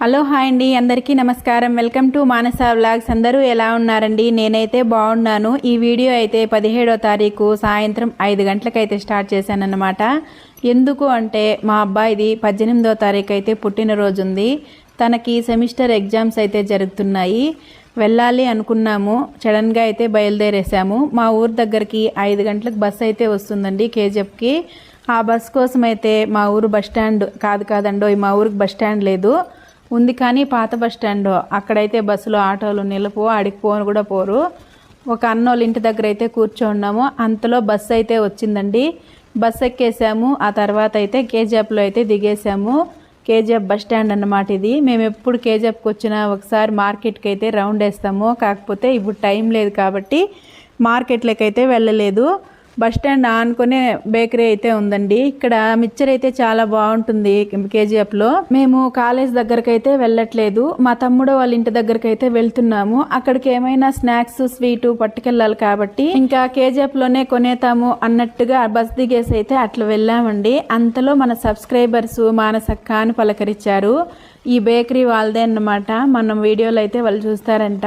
Hello hi అండి అందరికీ నమస్కారం. Welcome to Manasa vlogs. అందరూ ఎలా ఉన్నారండి? నేనైతే బాగున్నాను. ఈ వీడియో అయితే పదిహేడో తారీఖు సాయంత్రం ఐదు గంటలకైతే స్టార్ట్ చేశానన్నమాట. ఎందుకు అంటే మా అబ్బాయిది పద్దెనిమిదో తారీఖు అయితే పుట్టినరోజు ఉంది తనకి సెమిస్టర్ ఎగ్జామ్స్ అయితే జరుగుతున్నాయి. వెళ్ళాలి అనుకున్నాము. సడన్గా అయితే బయలుదేరేసాము మా ఊరు దగ్గరికి ఐదు గంటలకు బస్సు అయితే వస్తుందండి కేజీఎఫ్కి. ఆ బస్ కోసం అయితే మా ఊరు బస్ స్టాండ్ కాదు కాదండో మా ఊరికి బస్ స్టాండ్ లేదు. ఉంది కానీ పాత బస్ స్టాండ్. అక్కడైతే బస్సులో ఆటోలు నిలుపు ఆడికి పోను కూడా పోరు. ఒక అన్నోళ్ళ ఇంటి దగ్గర అయితే కూర్చోన్నాము. అంతలో బస్సు అయితే వచ్చిందండి. బస్ ఎక్కేసాము. ఆ తర్వాత అయితే కేజీఎఫ్లో అయితే దిగేసాము. కేజీఎఫ్ బస్ స్టాండ్ అన్నమాట ఇది. మేము ఎప్పుడు కేజీఎఫ్కి వచ్చినా ఒకసారి మార్కెట్కి అయితే రౌండ్ వేస్తాము. కాకపోతే ఇప్పుడు టైం లేదు కాబట్టి మార్కెట్లోకి అయితే వెళ్ళలేదు. బస్ స్టాండ్ ఆనుకునే బేకరీ అయితే ఉందండి. ఇక్కడ మిక్చర్ అయితే చాలా బాగుంటుంది కేజీఎఫ్లో మేము కాలేజ్ దగ్గరకు అయితే వెళ్ళట్లేదు. మా తమ్ముడు వాళ్ళ ఇంటి దగ్గరకు అయితే వెళ్తున్నాము. అక్కడికి ఏమైనా స్నాక్స్ స్వీటు పట్టుకెళ్ళాలి కాబట్టి ఇంకా కేజీఎఫ్లోనే కొనేతాము అన్నట్టుగా బస్ దిగేసి అయితే అట్లా వెళ్ళామండి. అంతలో మన సబ్స్క్రైబర్స్ మానసక్క అని పలకరించారు ఈ బేకరీ వాళ్ళదే అన్నమాట. మనం వీడియోలో అయితే వాళ్ళు చూస్తారంట.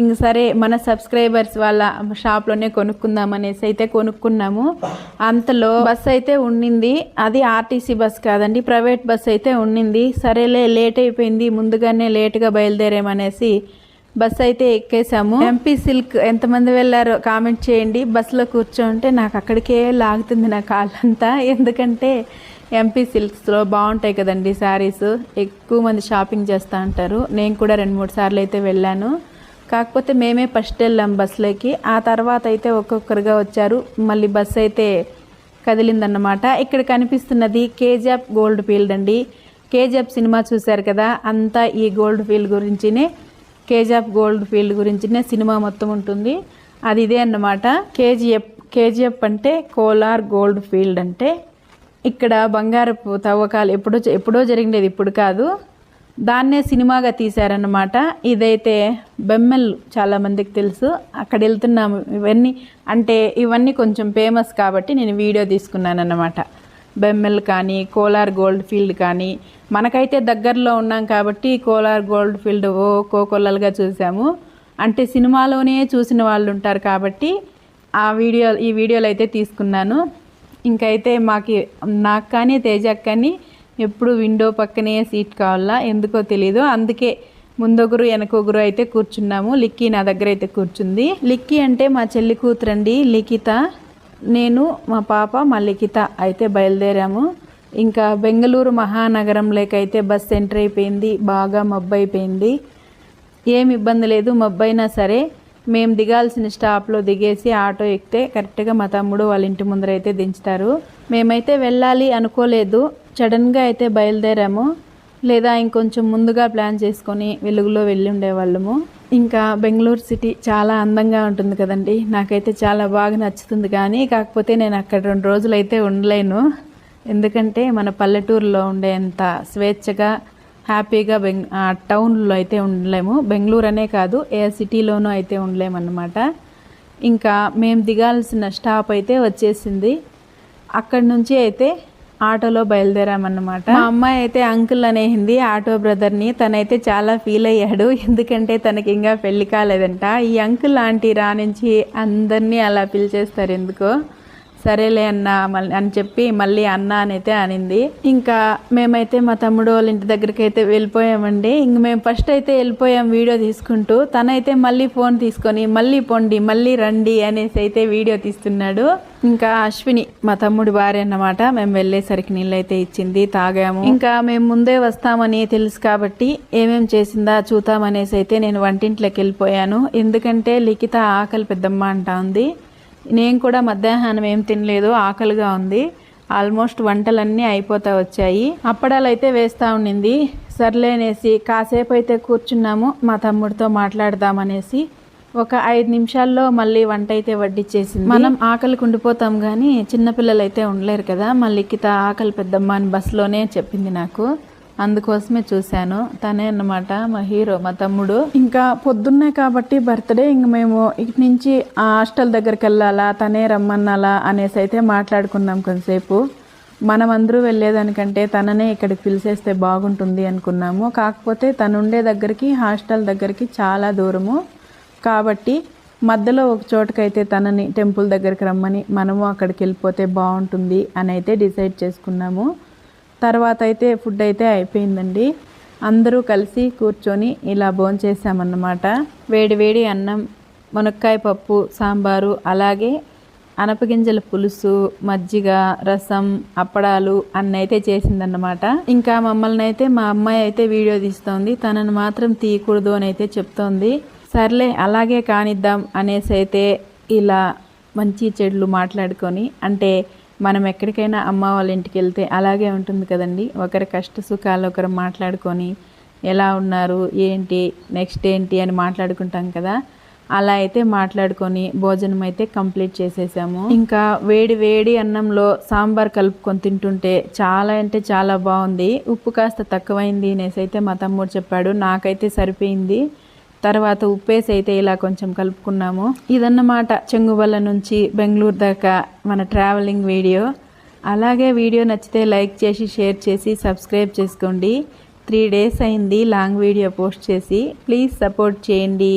ఇంక సరే మన సబ్స్క్రైబర్స్ వాళ్ళ షాప్లోనే కొనుక్కుందాం అనేసి అయితే కొనుక్కున్నాము. అంతలో బస్ అయితే ఉండింది అది ఆర్టీసీ బస్ కాదండి ప్రైవేట్ బస్ అయితే ఉండింది సరేలే లేట్ అయిపోయింది ముందుగానే లేట్గా బయలుదేరామనేసి బస్ అయితే ఎక్కేసాము. ఎంపీ సిల్క్ ఎంతమంది వెళ్ళారో కామెంట్ చేయండి. బస్సులో కూర్చోంటే నాకు అక్కడికే లాగుతుంది నా కాళ్ళంతా. ఎందుకంటే ఎంపీ సిల్క్స్లో బాగుంటాయి కదండి శారీస్ ఎక్కువ మంది షాపింగ్ చేస్తూ ఉంటారు. నేను కూడా రెండు మూడు సార్లు అయితే వెళ్ళాను. కాకపోతే మేమే ఫస్ట్ వెళ్ళాం బస్సులోకి ఆ తర్వాత అయితే ఒక్కొక్కరుగా వచ్చారు. మళ్ళీ బస్ అయితే కదిలిందన్నమాట. ఇక్కడ కనిపిస్తున్నది కేజీఎఫ్ గోల్డ్ ఫీల్డ్ అండి. కేజీఎఫ్ సినిమా చూశారు కదా అంతా ఈ గోల్డ్ ఫీల్డ్ గురించినే కేజీఎఫ్ గోల్డ్ ఫీల్డ్ గురించినే సినిమా మొత్తం ఉంటుంది. అది ఇదే అన్నమాట. కేజీఎఫ్ కేజీఎఫ్ అంటే కోలార్ గోల్డ్ ఫీల్డ్ అంటే ఇక్కడ బంగారపు తవ్వకాలు ఎప్పుడో ఎప్పుడో జరిగినది ఇప్పుడు కాదు. దాన్నే సినిమాగా తీశారన్నమాట. ఇదైతే బెమ్మెల్ చాలామందికి తెలుసు. అక్కడ వెళ్తున్నాము ఇవన్నీ అంటే ఇవన్నీ కొంచెం ఫేమస్ కాబట్టి నేను వీడియో తీసుకున్నాను అన్నమాట బెమ్మెల్ కానీ కోలార్ గోల్డ్ ఫీల్డ్ కానీ మనకైతే దగ్గరలో ఉన్నాం కాబట్టి కోలార్ గోల్డ్ ఫీల్డ్ ఓ కోకొల్లలుగా చూసాము. అంటే సినిమాలోనే చూసిన వాళ్ళు ఉంటారు కాబట్టి ఆ వీడియో ఈ వీడియోలు అయితే తీసుకున్నాను. ఇంకైతే మాకి నాకు కానీ తేజకు కానీ ఎప్పుడు విండో పక్కనే సీట్ కావాలా? ఎందుకో తెలీదు. అందుకే ముందొకరు వెనకొకరు అయితే కూర్చున్నాము. లిక్కీ నా దగ్గర అయితే కూర్చుంది. లిక్కీ అంటే మా చెల్లి కూతురండి. లిఖిత. నేను మా పాప మా లిఖిత అయితే బయలుదేరాము. ఇంకా బెంగళూరు మహానగరంలోకి అయితే బస్ ఎంటర్ అయిపోయింది. బాగా మబ్బు అయిపోయింది. ఏం ఇబ్బంది లేదు. మబ్బైనా సరే మేము దిగాల్సిన స్టాప్లో దిగేసి ఆటో ఎక్కితే కరెక్ట్గా మా తమ్ముడు వాళ్ళ ఇంటి ముందర అయితే దించుతారు. మేమైతే వెళ్ళాలి అనుకోలేదు. సడన్గా అయితే బయలుదేరాము. లేదా ఇంకొంచెం ముందుగా ప్లాన్ చేసుకొని వెలుగులో వెళ్ళి ఉండేవాళ్ళము ఇంకా బెంగళూరు సిటీ చాలా అందంగా ఉంటుంది కదండి. నాకైతే చాలా బాగా నచ్చుతుంది కానీ కాకపోతే నేను అక్కడ రెండు రోజులు అయితే ఉండలేను. ఎందుకంటే మన పల్లెటూరులో ఉండేంత స్వేచ్ఛగా హ్యాపీగా బెంగ్ టౌన్లో అయితే ఉండలేము. బెంగళూరు అనే కాదు ఏ సిటీలోనూ అయితే ఉండలేమన్నమాట. ఇంకా మేము దిగాల్సిన స్టాప్ అయితే వచ్చేసింది. అక్కడి నుంచి అయితే ఆటోలో బయలుదేరామన్నమాట. మా అమ్మాయి అయితే అంకుల్ అనేసింది ఆటో బ్రదర్ని. తనైతే చాలా ఫీల్ అయ్యాడు. ఎందుకంటే తనకి ఇంకా పెళ్ళి కాలేదంట. ఈ అంకుల్ ఆంటీ రా నుంచి అందరినీ అలా పిలిచేస్తారు ఎందుకో. సరేలే అన్న మళ్ళీ అని చెప్పి మళ్ళీ అన్న అని అయితే అనింది. ఇంకా మేమైతే మా తమ్ముడు వాళ్ళ ఇంటి దగ్గరికి అయితే వెళ్ళిపోయామండి. ఇంక మేము ఫస్ట్ అయితే వెళ్ళిపోయాం వీడియో తీసుకుంటూ. తనైతే మళ్ళీ ఫోన్ తీసుకొని మళ్ళీ పొండి మళ్ళీ రండి అనేసి అయితే వీడియో తీస్తున్నాడు. ఇంకా అశ్విని మా తమ్ముడి భార్య అన్నమాట. మేము వెళ్ళేసరికి నీళ్ళు అయితే ఇచ్చింది తాగాము. ఇంకా మేము ముందే వస్తామని తెలుసు కాబట్టి ఏమేం చేసిందా చూద్దామనేసి అయితే నేను వంటింట్లోకి వెళ్ళిపోయాను. ఎందుకంటే లిఖిత ఆకలి పెద్దమ్మ అంటా ఉంది. నేను కూడా మధ్యాహ్నం ఏం తినలేదు ఆకలిగా ఉంది. ఆల్మోస్ట్ వంటలన్నీ అయిపోతా వచ్చాయి. అప్పడాలు అయితే వేస్తూ ఉండింది. సర్లేనేసి కాసేపు అయితే కూర్చున్నాము మా తమ్ముడితో మాట్లాడదామనేసి. ఒక ఐదు నిమిషాల్లో మళ్ళీ వంట అయితే వడ్డిచ్చేసింది. మనం ఆకలికి ఉండిపోతాం కానీ చిన్నపిల్లలు అయితే ఉండలేరు కదా. మళ్ళీ కిత ఆకలి పెద్దమ్మ అని బస్సులోనే చెప్పింది నాకు. అందుకోసమే చూశాను. తనే అన్నమాట మా హీరో మా తమ్ముడు. ఇంకా పొద్దున్నే కాబట్టి బర్త్డే ఇంక మేము ఇటు నుంచి ఆ హాస్టల్ దగ్గరికి వెళ్ళాలా తనే రమ్మన్నాలా అనేసి అయితే మాట్లాడుకున్నాం కొంతసేపు. మనం అందరూ వెళ్ళేదానికంటే తననే ఇక్కడికి పిలిచేస్తే బాగుంటుంది అనుకున్నాము. కాకపోతే తను ఉండే దగ్గరికి హాస్టల్ దగ్గరికి చాలా దూరము. కాబట్టి మధ్యలో ఒక చోటకైతే తనని టెంపుల్ దగ్గరికి రమ్మని మనము అక్కడికి వెళ్ళిపోతే బాగుంటుంది అని అయితే డిసైడ్ చేసుకున్నాము. తర్వాత అయితే ఫుడ్ అయితే అయిపోయిందండి. అందరూ కలిసి కూర్చొని ఇలా భోంచేసామన్నమాట వేడి వేడి అన్నం మునక్కాయ పప్పు సాంబారు అలాగే అనపగింజల పులుసు మజ్జిగ రసం అప్పడాలు అన్నైతే చేసిందన్నమాట. ఇంకా మమ్మల్ని అయితే మా అమ్మాయి అయితే వీడియో తీస్తోంది. తనను మాత్రం తీయకూడదు అని అయితే చెప్తోంది. సర్లే అలాగే కానిద్దాం అనేసి అయితే ఇలా మంచి చెడులు మాట్లాడుకొని అంటే మనం ఎక్కడికైనా అమ్మ వాళ్ళ ఇంటికి వెళ్తే అలాగే ఉంటుంది కదండి. ఒకరి కష్ట సుఖాలు ఒకరు మాట్లాడుకొని ఎలా ఉన్నారు ఏంటి నెక్స్ట్ ఏంటి అని మాట్లాడుకుంటాం కదా. అలా అయితే మాట్లాడుకొని భోజనం అయితే కంప్లీట్ చేసేసాము. ఇంకా వేడి వేడి అన్నంలో సాంబార్ కలుపుకొని తింటుంటే చాలా అంటే చాలా బాగుంది. ఉప్పు కాస్త తక్కువైంది అనేసి అయితే మా తమ్ముడు చెప్పాడు. నాకైతే సరిపోయింది. తర్వాత ఉప్పేసి అయితే ఇలా కొంచెం కలుపుకున్నాము. ఇదన్నమాట చెంగుబల్ల నుంచి బెంగళూరు దాకా మన ట్రావెలింగ్ వీడియో అలాగే వీడియో నచ్చితే లైక్ చేసి షేర్ చేసి సబ్స్క్రైబ్ చేసుకోండి. త్రీ డేస్ అయింది లాంగ్ వీడియో పోస్ట్ చేసి. ప్లీజ్ సపోర్ట్ చేయండి.